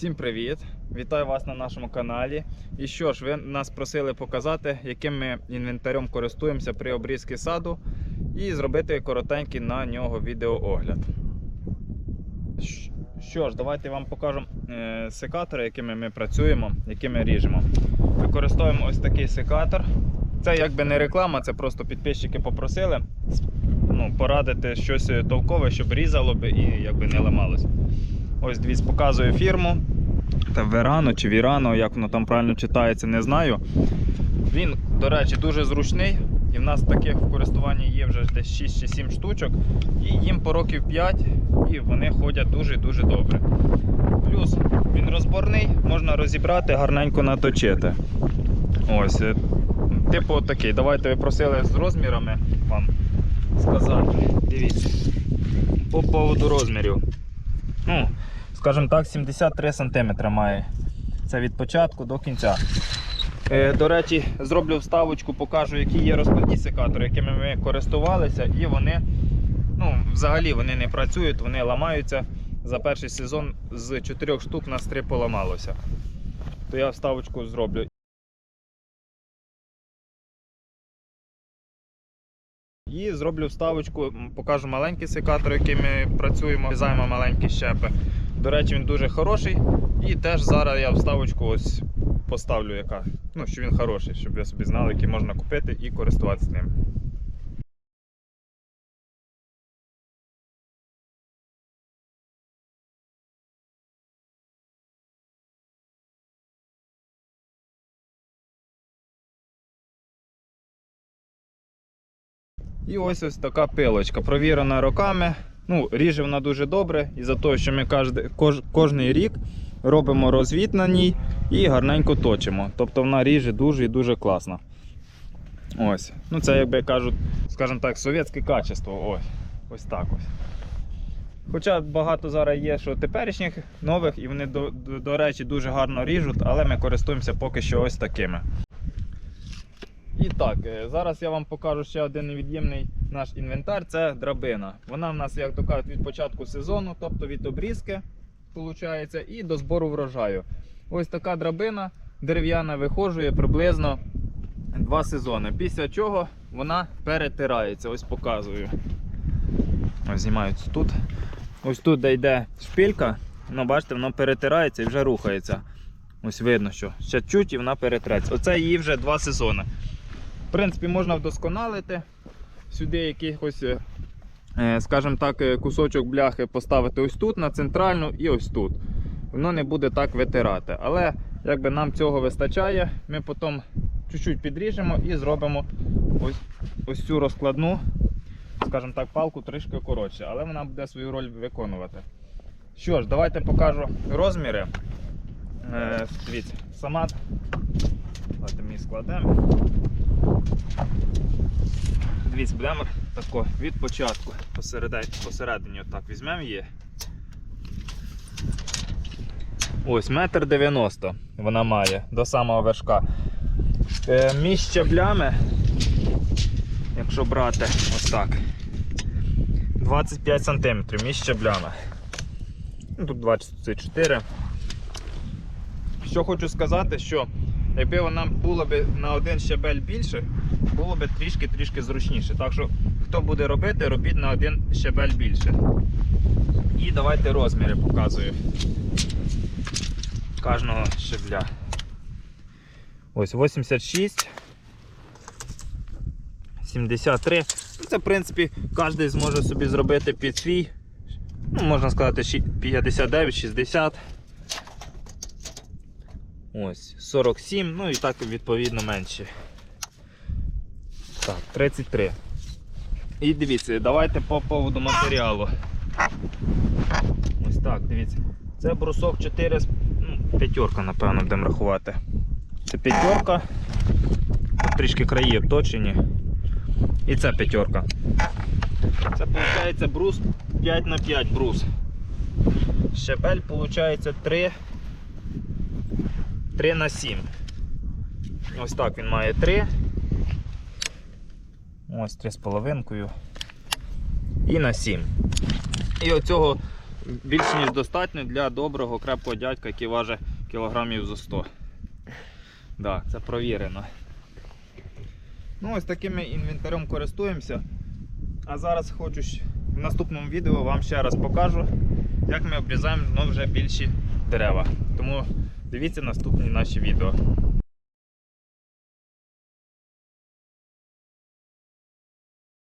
Всім привіт! Вітаю вас на нашому каналі. І що ж, ви нас просили показати, яким ми інвентарем користуємося при обрізці саду, і зробити коротенький на нього відеоогляд. Що ж, давайте вам покажу е, секатори, якими ми працюємо, якими ріжемо. Використовуємо ось такий секатор. Це якби не реклама, це просто підписчики попросили ну, порадити щось толкове, щоб різало би і якби не ламалося. Ось дивіться, показую фірму. Та Верано чи Вірано, як воно там правильно читається, не знаю. Він, до речі, дуже зручний. І в нас таких в користуванні є вже десь 6 чи 7 штучок. І їм по років 5 і вони ходять дуже-дуже добре. Плюс він розборний, можна розібрати, гарненько наточити. Ось. е, Типу такий. Давайте ви просили з розмірами вам сказати. Дивіться. По поводу розмірів. Ну, скажімо так, 73 см має. Це від початку до кінця. Е, до речі, зроблю вставочку, покажу, які є розкладні секатори, якими ми користувалися, і вони ну, взагалі вони не працюють, вони ламаються. За перший сезон з 4 штук нас 3 поламалося. То я вставочку зроблю. І зроблю вставочку, покажу маленький секатор, яким ми працюємо, в'язаємо маленькі щепи. До речі, він дуже хороший. І теж зараз я вставочку ось поставлю, яка, ну, що він хороший, щоб ви собі знали, який можна купити і користуватися ним. І ось ось така пилочка, провірена роками. Ну, ріже вона дуже добре, і за того, що ми кож, кожний рік робимо розвід на ній і гарненько точимо. Тобто вона ріже дуже і дуже класно. Ось. Ну це, як би кажуть, скажімо так, совєтське качество. Ось. Ось так ось. Хоча багато зараз є, що теперішніх нових, і вони, до, до, до речі, дуже гарно ріжуть, але ми користуємося поки що ось такими. І так, е, зараз я вам покажу ще один невід'ємний наш інвентар це драбина. Вона в нас, як то кажуть, від початку сезону, тобто від обрізки, виходить, і до збору врожаю. Ось така драбина дерев'яна вихожує приблизно два сезони. Після чого вона перетирається. Ось показую. Ось знімаються тут. Ось тут, де йде шпилька, ну бачите, воно перетирається і вже рухається. Ось видно, що ще чуть і вона перетреться. Оце її вже два сезони. В принципі, можна вдосконалити. Сюди якихось, е, скажімо так, е, кусочок бляхи поставити ось тут, на центральну і ось тут. Воно не буде так витирати. Але якби нам цього вистачає, ми потім чуть-чуть підріжемо і зробимо ось, ось цю розкладну, скажімо так, палку трішки коротше, але вона буде свою роль виконувати. Що ж, давайте покажу розміри. Е, дивіться, сама. Давайте ми складемо. Дивіться, будемо тако від початку посередині, отак візьмемо її. Ось метр дев'яносто вона має до самого вершка. Е, між щаблями, якщо брати ось так, 25 см між щаблями. Ну, тут 24. Що хочу сказати, що якби вона була б на один щабель більше, було б трішки-трішки зручніше. Так що, хто буде робити, робіть на один щабель більше. І давайте розміри показую кожного щебля. Ось 86, 73. Ну, Це, в принципі, кожен зможе собі зробити під свій. Ну, можна сказати, 59, 60. Ось, 47, ну і так відповідно менше. Так, 33. І дивіться, давайте по поводу матеріалу. Ось так, дивіться. Це брусок 4, з- ну, п'ятерка, напевно, будемо рахувати. Це п'ятерка. Трішки краї обточені. І це п'ятерка. Це виходить брус 5 на 5 брус. Щебель виходить 3 3 на 7. Ось так він має 3. Ось 3 з половинкою. І на 7. І оцього більш ніж достатньо для доброго, крепкого дядька, який важить кілограмів за 100. Так, це провірено. Ну, ось таким інвентарем користуємося. А зараз хочу в наступному відео вам ще раз покажу, як ми обрізаємо ну, вже більші дерева. Тому дивіться наступні наші відео.